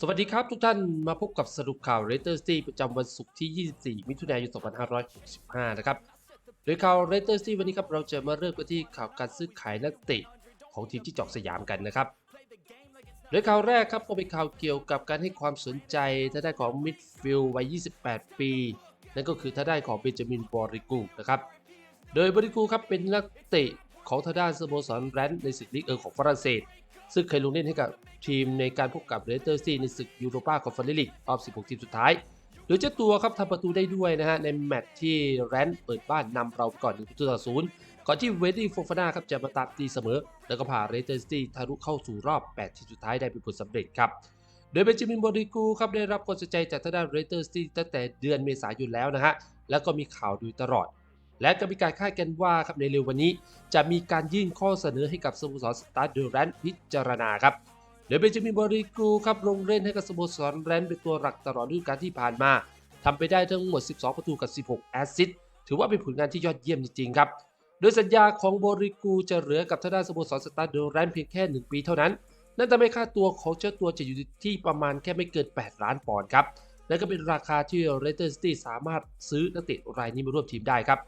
สวัสดีครับทุกท่านมาพบกับสรุปข่าว r a t e r City ประจำวันศุกร์ที่ 24 มิถุนายน 2565 นะครับโดยข่าว r a t e r City วันนี้ครับเราจะมาเริ่มกันที่ข่าวการซื้อขายนักเตะของทีมที่จอกสยามกันนะครับโดยข่าวแรกครับก็เป็นข่าวเกี่ยวกับการให้ความสนใจท่างด้ของมิดฟิลด์วัย 28 ปี นั่นก็คือท่างด้ของเบนจามินบอริกูนะครับโดยบริกูครับเป็นนักเตะของทางด้านสโมสรแรนด์ในศึกลีกเออของฝรั่งเศส ซึ่งเคยลงเล่นให้กับทีมในการพบกับเรเตอร์ซีในศึกยูโรปาคอนเฟอเรนซ์ลีกรอบ 16 ทีมสุดท้ายโดยเจ้าตัวครับทำประตูได้ด้วยนะฮะในแมตช์ที่แรนด์เปิดบ้านนำเราก่อน1ประตูต่อศูนย์ก่อนที่เวดดี้โฟฟาน่าครับจะมาตามตีเสมอ แล้วก็พาเรเตอร์ซีทะลุเข้าสู่รอบ 8 ทีมสุดท้ายได้เป็นผลสำเร็จครับโดยเบนจามินบอริกูครับได้รับความสนใจจากทางด้านเรเตอร์ซีตั้งแต่เดือนเมษายนแล้วนะฮะแล้วก็มีข่าวดยตลอด และก็มีการคาดกันว่าครับในเร็ววันนี้ จะมีการยื่นข้อเสนอให้กับสโมสรสตาร์เดอแรนพิจารณาครับโดยเบนจามินบริกูครับลงเล่นให้กับสโมสรแรนเป็นตัวหลักตลอดฤดูกาลที่ผ่านมาทำไปได้ทั้งหมด 12 ประตูกับ 16 แอสซิสต์ถือว่าเป็นผลงานที่ยอดเยี่ยมจริงๆครับ โดยสัญญาของบริกูจะเหลือกับทางด้านสโมสรสตาร์เดอแรนเพียงแค่ 1 ปีเท่านั้น นั่นทำให้ค่าตัวของเจ้าตัวจะอยู่ที่ประมาณแค่ไม่เกิน 8 ล้านปอนด์ครับและก็เป็นราคาที่เรเตอร์ซิตี้สามารถซื้อนักเตะรายนี้มาร่วมทีมได้ครับ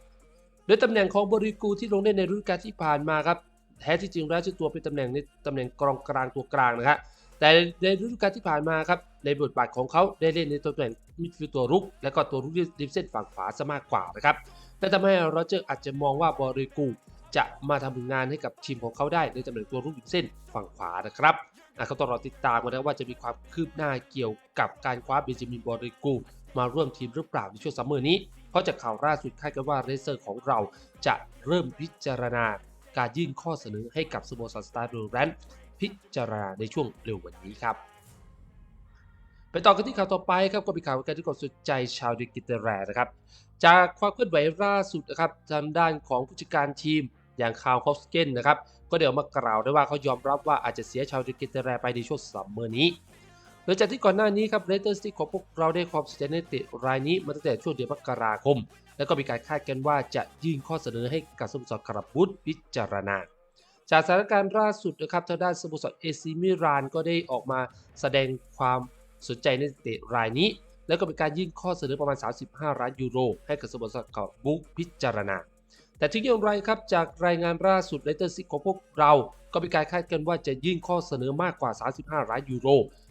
โดยตำแหน่งของบริกูที่ลงเล่นในฤดูกาลที่ผ่านมาครับแท้ที่จริงแล้วเจ้าตัวเป็นตำแหน่งในตำแหน่งกองกลางตัวกลางนะฮะแต่ในฤดูกาลที่ผ่านมาครับในบทบาทของเขาได้เล่นในตำแหน่งมิดฟิลด์ตัวรุก และก็ตัวรุกริมเส้นฝั่งขวาซะมากกว่านะครับนั่ทำให้โรเจอร์อาจจะมองว่าบริกูจะมาทำผลงานให้กับทีมของเขาได้ในตำแหน่งตัวรุกริมเส้นฝั่งขวานะครับอะก็ต้องรอติดตามกันนะว่าจะมีความคืบหน้าเกี่ยวกับการคว้าเบนจามินบริกูมาร่วมทีมหรือเปล่าในช่วงซัมเมอร์นี้ เพราะจากข่าวล่าสุดคาดกันว่าเรเซอร์ของเราจะเริ่มพิจารณาการยื่นข้อเสนอให้กับสโมสรสตาร์ดูแรนพิจารณาในช่วงเร็ววันนี้ครับ ไปต่อกันที่ข่าวต่อไปครับก็เป็นข่าวการที่กดสนใจชาวดิกิเตแรนะครับ จากความเคลื่อนไหวล่าสุดนะครับทางด้านของผู้จัดการทีมอย่างคาร์ลคอฟสเกนนะครับก็เดี๋ยวมากล่าวได้ว่าเขายอมรับว่าอาจจะเสียชาวดิกิเตแรไปในช่วงซัมเมอร์นี้ โดยจากที่ก่อนหน้านี้ครับเรเตอร์สติของพวกเราได้ความสนใจในเตะรายนี้มาตั้งแต่ช่วงเดือนมกราคม แล้วก็มีการคาดกันว่าจะยื่นข้อเสนอให้กับสโมสรคาราบุตพิจารณา จากสถานการณ์ล่าสุดนะครับทางด้านสโมสรเอซิมิรานก็ได้ออกมาแสดงความสนใจในเตะรายนี้ แล้วก็เป็นการยื่นข้อเสนอประมาณ 35ล้านยูโร ให้กับสโมสรคาราบุตพิจารณาแต่ถึงอย่างไรครับจากรายงานล่าสุดเรเตอร์ซิของพวกเรา ก็มีการคาดกันว่าจะยื่นข้อเสนอมากกว่า 35ล้านยูโร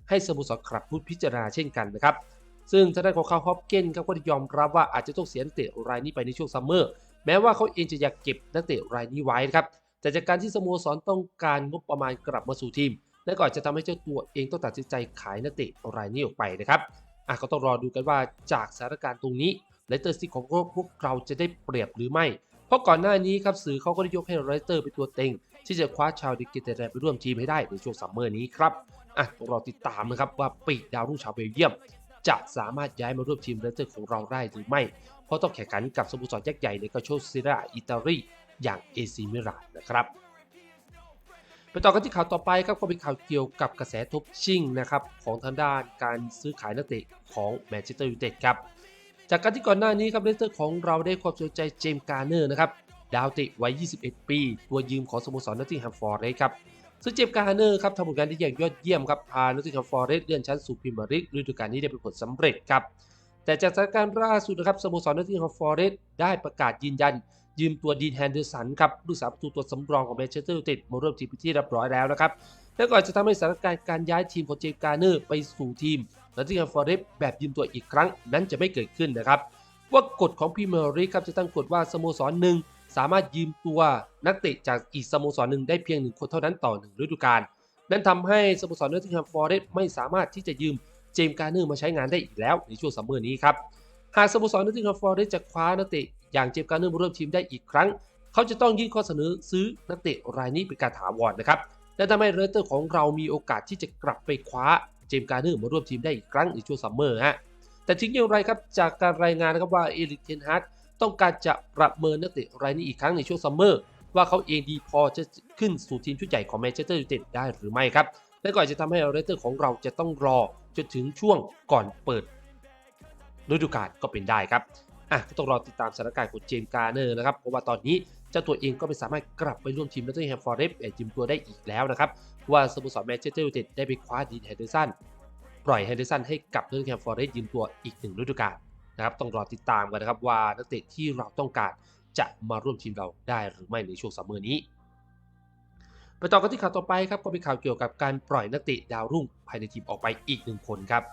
ให้สโมสรคลับพูดพิจารณาเช่นกันนะครับ ซึ่งทางด้านของคาร์ฮอปเกนครับก็ได้ยอมรับว่าอาจจะต้องเสียนักเตะรายนี้ไปในช่วงซัมเมอร์แม้ว่าเขาเองจะอยากเก็บนักเตะรายนี้ไว้นะครับแต่จากการที่สโมสรต้องการงบประมาณกลับมาสู่ทีม และก็อาจจะทำให้เจ้าตัวเองต้องตัดสินใจขายนักเตะรายนี้ออกไปนะครับอะก็ต้องรอดูกันว่าจากสถานการณ์ตรงนี้เลสเตอร์ซิตี้ของพวกเราจะได้เปรียบหรือไม่ เพราะก่อนหน้านี้ครับสื่อเขาก็ได้ยกให้เลสเตอร์เป็นตัวเต็ง ที่จะคว้าชาวดิกิเตเรไปร่วมทีมให้ได้ในช่วงซัมเมอร์นี้ครับ อะต้องรอติดตามนะครับว่าปีกดาวรุ่งชาวเบลเยียม จะสามารถย้ายมาร่วมทีมเลสเตอร์ของเราได้หรือไม่ เพราะต้องแข่งขันกับสโมสรยักษ์ใหญ่ในกาโชซิราอิตาลีอย่างเอซิมิรานนะครับไปต่อกันที่ข่าวต่อไปครับก็เป็นข่าวเกี่ยวกับกระแสทบชิ่งนะครับของทางด้านการซื้อขายนักเตะของแมนเชสเตอร์ยูไนเต็ดครับจากการที่ก่อนหน้านี้ครับเลสเตอร์ของเราได้ความสนใจเจมส์การ์เนอร์นะครับดาวเตะวัย 21 ปี ตัวยืมของสโมสรนอตติงแฮมฟอร์เรสครับ ซึ่งเจมส์การ์เนอร์ครับทำผลงานได้อย่างยอดเยี่ยมครับพานอตติงแฮมฟอร์เรสต์เลื่อนชั้นสู่พรีเมียร์ลีกฤดูกาลนี้ได้เป็นผลสำเร็จครับแต่จากสถานการณ์ล่าสุดนะครับสโมสรนอตติงแฮมฟอร์เรสต์ได้ประกาศยืนยัน ยืมตัวดีนแฮนเดอร์สันครับลูกสาประตูตัวสำรองของแมนเชสเตอร์ยูไนเต็ดมาร่วมทีมที่เรียบร้อยแล้วนะครับและก่อนจะทำให้สถานการณ์การย้ายทีมของเจมส์การ์เนอร์ไปสู่ทีมนอตติงแฮมฟอร์เรสต์แบบยืมตัวอีกครั้งนั้นจะไม่เกิดขึ้นนะครับว่ากฎของพรีเมียร์ลีกครับจะตั้งกฎว่าสโมสรหนึ่ง สามารถยืมตัวนักเตะจากอีกสโมสรหนึ่งได้เพียงหนึ่งคนเท่านั้นต่อหนึ่งฤดูกาลนั่นทำให้สโมสรเนอตติงแฮมฟอร์เรสต์ไม่สามารถที่จะยืมเจมส์การ์เนอร์มาใช้งานได้อีกแล้วในช่วงซัมเมอร์นี้ครับหากสโมสรเนอตติงแฮมฟอร์เรสต์จะคว้านักเตะอย่างเจมส์การ์เนอร์มาร่วมทีมได้อีกครั้ง เขาจะต้องยื่นข้อเสนอซื้อนักเตะรายนี้เป็นการถาวรนะครับและทำให้เรสเตอร์ของเรามีโอกาสที่จะกลับไปคว้าเจมส์การ์เนอร์มาร่วมทีมได้อีกครั้งในช่วงซัมเมอร์ฮะแต่ถึงอย่างไรครับจากการรายงานนะครับว่าเอริกเทนฮาร์ ต้องการจะประเมินนักเตะรายนี้อีกครั้งในช่วงซัมเมอร์ว่าเขาเองดีพอจะขึ้นสู่ทีมชุดใหญ่ของแมนเชสเตอร์ยูไนเต็ดได้หรือไม่ครับและก็อาจจะทำให้เรเตอร์ของเราจะต้องรอจนถึงช่วงก่อนเปิดฤดูกาลก็เป็นได้ครับอะก็ต้องรอติดตามสถานการณ์ของเจมส์การ์เนอร์นะครับเพราะว่าตอนนี้เจ้าตัวเองก็ไม่สามารถกลับไปร่วมทีมนอตติงแฮมฟอร์เรสต์แบบยืมตัวได้อีกแล้วนะครับเพราะว่าสโมสรแมนเชสเตอร์ยูไนเต็ดได้ไปคว้าดีนแฮนเดอร์สันปล่อยเฮนเดอร์สันให้กับนอตติงแฮมฟอร์เรสต์ยืมตัวอีกหนึ่งฤดูกาล นะครับต้องรอติดตามกันนะครับว่านักเตะที่เราต้องการจะมาร่วมทีมเราได้หรือไม่ในช่วงซัมเมอร์นี้ไปต่อกันที่ข่าวต่อไปครับก็เป็นข่าวเกี่ยวกับการปล่อยนักเตะดาวรุ่งภายในทีมออกไปอีกหนึ่งคนครับ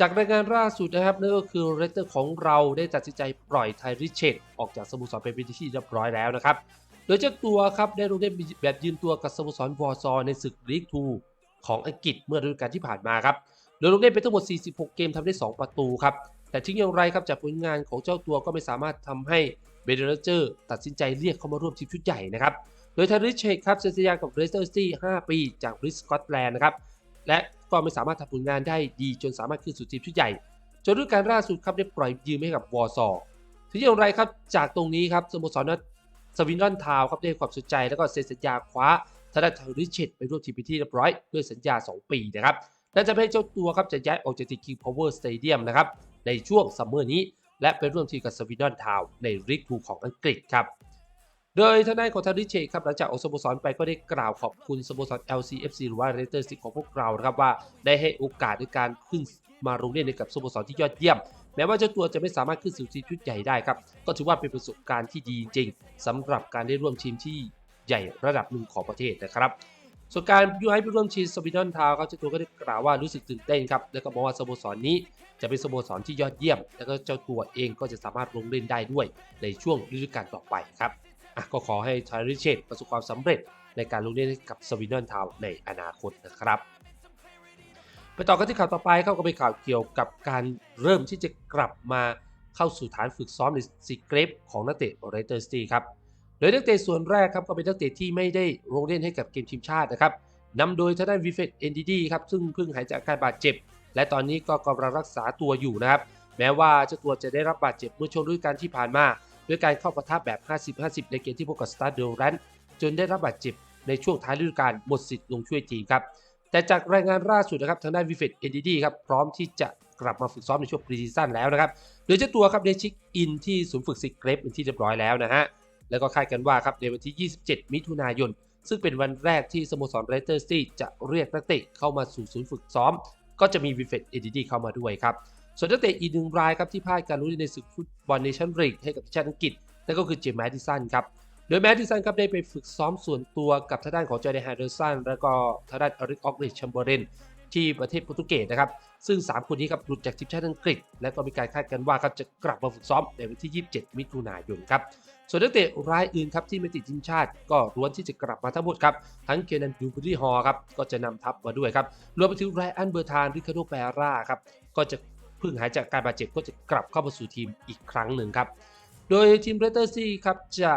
จากรายงานล่าสุดนะครับนั่นก็คือเรเตอร์ของเราได้ตัดสินใจปล่อยไทริเชตออกจากสโมสรเป็นที่เรียบร้อยแล้วนะครับ โดยเจ้าตัวครับได้ลงเล่นแบบยืมตัวกับสโมสรวอร์ซอในศึกลีกทูของอังกฤษเมื่อฤดูกาลที่ผ่านมาครับ โดยลงเล่นไปทั้งหมด 46 เกมทำได้ 2 ประตูครับ แต่ทิ้งอย่างไรครับจากผลงานของเจ้าตัวก็ไม่สามารถทำให้เบเดอร์เจอร์ตัดสินใจเรียกเข้ามาร่วมทีมชุดใหญ่นะครับ โดยทาริชเชคครับเซ็นสัญญากับเรสเตอร์ซิตี้5ปีจากบริสกอตแลนด์นะครับ และก็ไม่สามารถทำผลงานได้ดีจนสามารถขึ้นสู่ทีมชุดใหญ่ จนฤดูกาลล่าสุดครับได้ปล่อยยืมให้กับวอร์ซอถึงอย่างไรครับจากตรงนี้ครับสโมสรนัทสวินดอนทาวครับได้ความสนใจแล้วก็เซ็นสัญญาคว้าทาราทาริเชตไปร่วมทีมเป็นที่เรียบร้อยด้วยสัญญา 2 ปีนะครับและจะให้เจ้าตัวครับจะย้ายออกจากทีม King Power Stadium นะครับ ในช่วงซัมเมอร์นี้ และไปร่วมทีมกับสวินดอนทาวในลีกทูของอังกฤษครับโดยทางด้านของทาริเชครับหลังจากออกสโมสรไปก็ได้กล่าวขอบคุณสโมสร LCFC หรือว่าเรเตอร์ซิของพวกเราครับว่าได้ให้โอกาสในการขึ้นมาลงเล่นในกับสโมสรที่ยอดเยี่ยม แม้ว่าเจ้าตัวจะไม่สามารถขึ้นสู่ทีมชุดใหญ่ได้ครับ ก็ถือว่าเป็นประสบการณ์ที่ดีจริงๆสำหรับการได้ร่วมทีมที่ใหญ่ระดับหนึ่งของประเทศนะครับส่วนการยูไอไปร่วมทีมสวินดอนทาวครับเจ้าตัวก็ได้กล่าวว่ารู้สึกตื่นเต้นครับแล้วก็บอกว่าสโมสรนี้ จะเป็นสโมสรที่ยอดเยี่ยม แล้วก็เจ้าตัวเองก็จะสามารถลงเล่นได้ด้วยในช่วงฤดูกาลต่อไปครับอะก็ขอให้ทาริเชตประสบความสำเร็จในการลงเล่นกับสวินเดนทาวในอนาคตนะครับไปต่อกันที่ข่าวต่อไปครับก็เป็นข่าวเกี่ยวกับการเริ่มที่จะกลับมาเข้าสู่ฐานฝึกซ้อมในซีเกรฟของนักเตะเรเตอร์สตีครับโดยนักเตะส่วนแรกครับก็เป็นนักเตะที่ไม่ได้ลงเล่นให้กับเกมทีมชาตินะครับนำโดยทางด้านวิเฟตเอนดีดีครับซึ่งเพิ่งหายจากอาการบาดเจ็บ และตอนนี้ก็กำลังรักษาตัวอยู่นะครับ แม้ว่าเจ้าตัวจะได้รับบาดเจ็บเมื่อช่วงฤดูกาลที่ผ่านมา ด้วยการเข้าปะทะแบบ 50-50 ในเกมที่พบกับสตาร์เดลแรนจนได้รับบาดเจ็บในช่วงท้ายฤดูกาลหมดสิทธิ์ลงช่วยทีมครับ แต่จากรายงานล่าสุดนะครับทางด้านวิเฟตเอนดีดีครับพร้อมที่จะกลับมาฝึกซ้อมในช่วงปรีซีซั่นแล้วนะครับโดยเจ้าตัวครับได้ช็คอินที่ศูนย์ฝึกซิกเกรฟเป็นที่เรียบร้อยแล้วนะฮะแล้วก็คาดกันว่าครับในวันที่ 27 มิถุนายน ซึ่งเป็นวันแรกที่สโมสรเรเตอร์สตีจะเรียกนักเตะเข้ามาสู่ศูนย์ฝึกซ้อม ก็จะมีวิเฟตเอดีดีเข้ามาด้วยครับ ส่วนนักเตะอีกหนึ่งรายครับที่พลาดการลุ้นในศึกฟุตบอลเนชั่นลีกให้กับทีมชาติอังกฤษนั่นก็คือเจมส์แมดิสันครับโดยแมดดิสันครับได้ไปฝึกซ้อมส่วนตัวกับทางด้านของจอร์แดนแฮเดอร์สันแล้วก็ทางด้านอริกออกริชชัมเบอร์เรนที่ประเทศโปรตุเกสนะครับ ซึ่ง 3 คนนี้ครับหลุดจากทีมชาติอังกฤษ และก็มีการคาดกันว่าครับจะกลับมาฝึกซ้อมในวันที่ 27 มิถุนายนครับ ส่วนนักเตะรายอื่นครับที่ไม่ติดทีมชาติ ก็ล้วนที่จะกลับมาทั้งหมดครับ ทั้งเคนนันดูบรีฮอครับก็จะนำทัพมาด้วยครับรวมไปถึงไรอันเบอร์ทานริคาโดแปร่าครับก็จะเพิ่งหายจากการบาดเจ็บก็จะกลับเข้ามาสู่ทีมอีกครั้งหนึ่งครับโดยทีมเรเตอร์ซีครับจะ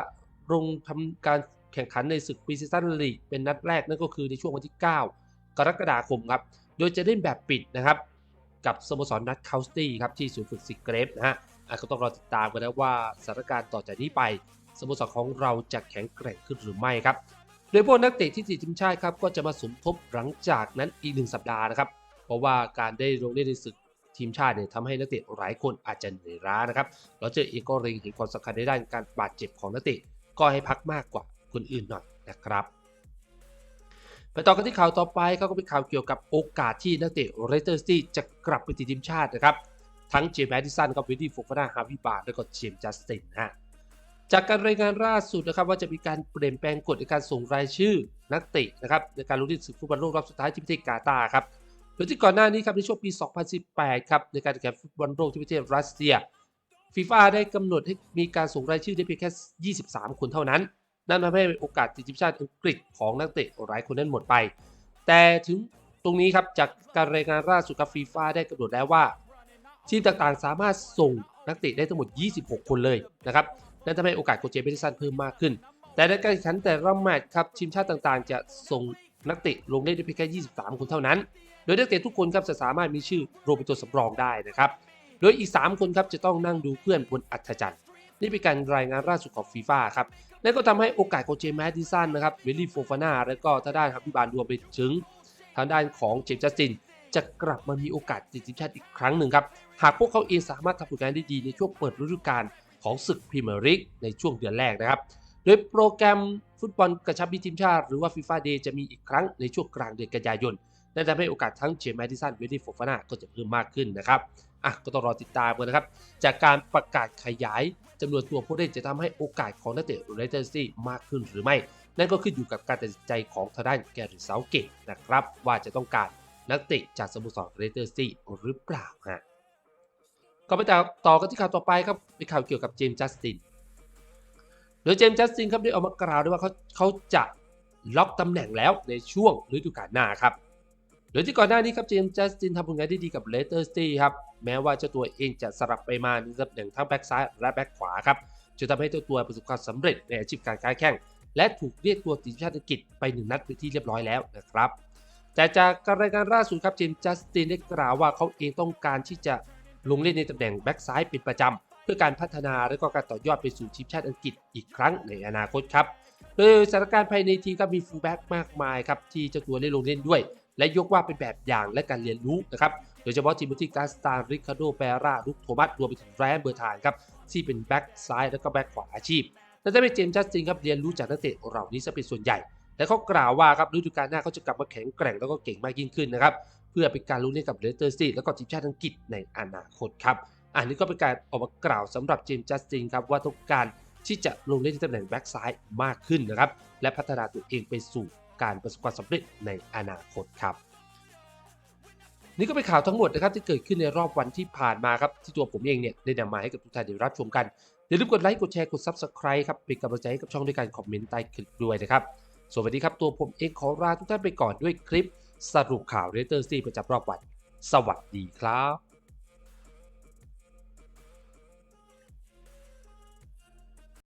ลงทำการแข่งขันในศึกปีซีซั่นลีกเป็นนัดแรกนั่นก็คือในช่วงวันที่ 9 กรกฎาคมครับโดยจะเล่นแบบปิดนะครับกับสโมสรนัทคาวสตี้ครับที่ศูนย์ฝึกซิกเกรฟนะฮะ ก็ต้องรอติดตามกันนะว่าสถานการณ์ต่อจากนี้ไปสโมสรของเราจะแข็งแกร่งขึ้นหรือไม่ครับโดยพวกนักเตะที่ติดทีมชาติครับก็จะมาสมทบหลังจากนั้นอีกหนึ่งสัปดาห์นะครับ เพราะว่าการได้ลงเล่นในศึกทีมชาติเนี่ยทำให้นักเตะหลายคนอาจจะเหนื่อยล้านะครับเราเจอเองก็เล็งเห็นความสำคัญในด้านการบาดเจ็บของนักเตะก็ให้พักมากกว่าคนอื่นหน่อยนะครับไปต่อกันที่ข่าวต่อไปเขาก็เป็นข่าวเกี่ยวกับโอกาสที่นักเตะเรเตอร์สตี้จะกลับไปติดทีมชาตินะครับ ทั้งเจมส์แมดิสันกับวินดี้โฟฟานาฮาวิบาร์และก็เจมส์จัสตินฮะจากการรายงานล่าสุดนะครับว่าจะมีการเปลี่ยนแปลงกฎในการส่งรายชื่อนักเตะนะครับในการลงเล่นศึกฟุตบอลโลกรอบสุดท้ายที่ประเทศกาตาร์ครับโดยที่ก่อนหน้านี้ครับในช่วงปี 2018 ครับในการแข่งขันฟุตบอลโลกที่ประเทศรัสเซียฟีฟ่าได้กำหนดให้มีการส่งรายชื่อได้เพียงแค่ 23 คนเท่านั้น นั่นทำให้โอกาสติดทีมชาติอังกฤษของนักเตะหลายคนนั้นหมดไป แต่ถึงตรงนี้ครับจากการรายงานล่าสุดกับฟีฟ่าได้กำหนดแล้วว่า ทีมต่างๆ สามารถส่งนักเตะได้ทั้งหมด 26 คนเลยนะครับนั่นทำให้โอกาสโคเจเบริสันเพิ่มมากขึ้น แต่ในการแข่งขันแต่ละแมตช์ครับทีมชาติต่างๆ จะส่งนักเตะลงเล่นได้เพียงแค่ 23 คนเท่านั้น โดยนักเตะทุกคนครับจะสามารถมีชื่อรวมเป็นตัวสำรองได้นะครับ โดยอีก 3 คนครับจะต้องนั่งดูเพื่อนบนอัธจันทร์นี่เป็นการรายงานล่าสุดของฟีฟ่าครับนั่นก็ทำให้โอกาสของเจมส์แมดดิสันนะครับเวลลี่โฟฟาน่าและก็ทางด้านฮับบิบานรวมไปถึง ทางด้านของเจมส์จัสติน จะกลับมามีโอกาสติดทีมชาติอีกครั้งหนึ่งครับ หากพวกเขาเองสามารถทำผลงานได้ดีในช่วงเปิดฤดูกาลของศึกพรีเมียร์ลีกในช่วงเดือนแรกนะครับ โดยโปรแกรมฟุตบอลกระชับมิตรทีมชาติ หรือว่าฟีฟ่าเดย์จะมีอีกครั้งในช่วงกลางเดือนกันยายนนั่นทำให้โอกาสทั้งเจมส์แมดิสันเวดดี้โฟฟาน่าก็จะเพิ่มมากขึ้นนะครับอะก็ต้องรอติดตามกันนะครับ จากการประกาศขยายจำนวนตัวผู้เล่นจะทำให้โอกาสของนักเตะเรเตอร์ซี่มากขึ้นหรือไม่ นั่นก็ขึ้นอยู่กับการตัดสินใจของทางด้านแกริเซาเกตนะครับ ว่าจะต้องการนักเตะจากสโมสรเรเตอร์ซี่หรือเปล่าฮะ ก็ไปต่อกันที่ข่าวต่อไปครับเป็นข่าวเกี่ยวกับเจมส์จัสติน โดยเจมส์จัสตินครับได้ออกมากล่าวด้วยว่าเขาเขาจะล็อกตำแหน่งแล้วในช่วงฤดูกาลหน้าครับ โดยที่ก่อนหน้านี้ครับเจมส์จัสตินทำผลงานได้ดีกับเลสเตอร์ซิตี้ครับ แม้ว่าเจ้าตัวเองจะสลับไปมาในตำแหน่งทั้งแบ็กซ้ายและแบ็กขวาครับจนทำให้เจ้าตัวประสบความสำเร็จในอาชีพการค้าแข่งและถูกเรียกตัวทีมชาติอังกฤษไปหนึ่งนัดเป็นที่เรียบร้อยแล้วนะครับ แต่จากการรายงานล่าสุดครับเจมส์จัสตินได้กล่าวว่าเขาเองต้องการที่จะ ลงเล่นในตำแหน่งแบ็กซ้ายเป็นประจำ เพื่อการพัฒนาและก็การต่อยอดไปสู่ทีมชาติอังกฤษอีกครั้งในอนาคตครับ โดยสถานการณ์ภายในทีมก็มีฟูลแบ็กมากมายครับที่เจ้าตัวได้ลงเล่นด้วย และยกว่าเป็นแบบอย่างและการเรียนรู้นะครับ โดยเฉพาะทีมที่การสตาร์ริคาโดเปราลุกโทมัสรวมไปถึงแรนเบอร์ทานครับที่เป็นแบ็กซ้ายและก็แบ็กขวาอาชีพและจะเป็นเจมส์จัสตินครับเรียนรู้จากนักเตะเหล่านี้ซะเป็นส่วนใหญ่และเขากล่าวว่าครับฤดูกาลหน้าเขาจะกลับมาแข็งแกร่งแล้วก็เก่งมากยิ่งขึ้นนะครับ พื่อเป็นการลุ้นเล่นกับเลสเตอร์ซิตี้แล้วก็ทีมชาติอังกฤษในอนาคตครับอันนี้ก็เป็นการออกมากล่าวสำหรับเจมส์จัสตินครับว่าต้องการที่จะลงเล่นในตำแหน่งแบ็กซ้ายมากขึ้นนะครับและพัฒนาตัวเองไปสู่การประสบความสำเร็จในอนาคตครับ นี่ก็เป็นข่าวทั้งหมดนะครับที่เกิดขึ้นในรอบวันที่ผ่านมาครับที่ตัวผมเองเนี่ยได้นำมาให้กับทุกท่านได้รับชมกันอย่าลืมกดไลค์กดแชร์กด Subscribe ครับเป็นกำลังใจให้กับช่องด้วยการคอมเมนต์ใต้คลิปด้วยนะครับ สวัสดีครับตัวผมเองขอลาทุกท่านไปก่อนด้วยคลิป สรุปข่าวเรเตอร์ซีประจำรอบวัน สวัสดีครับ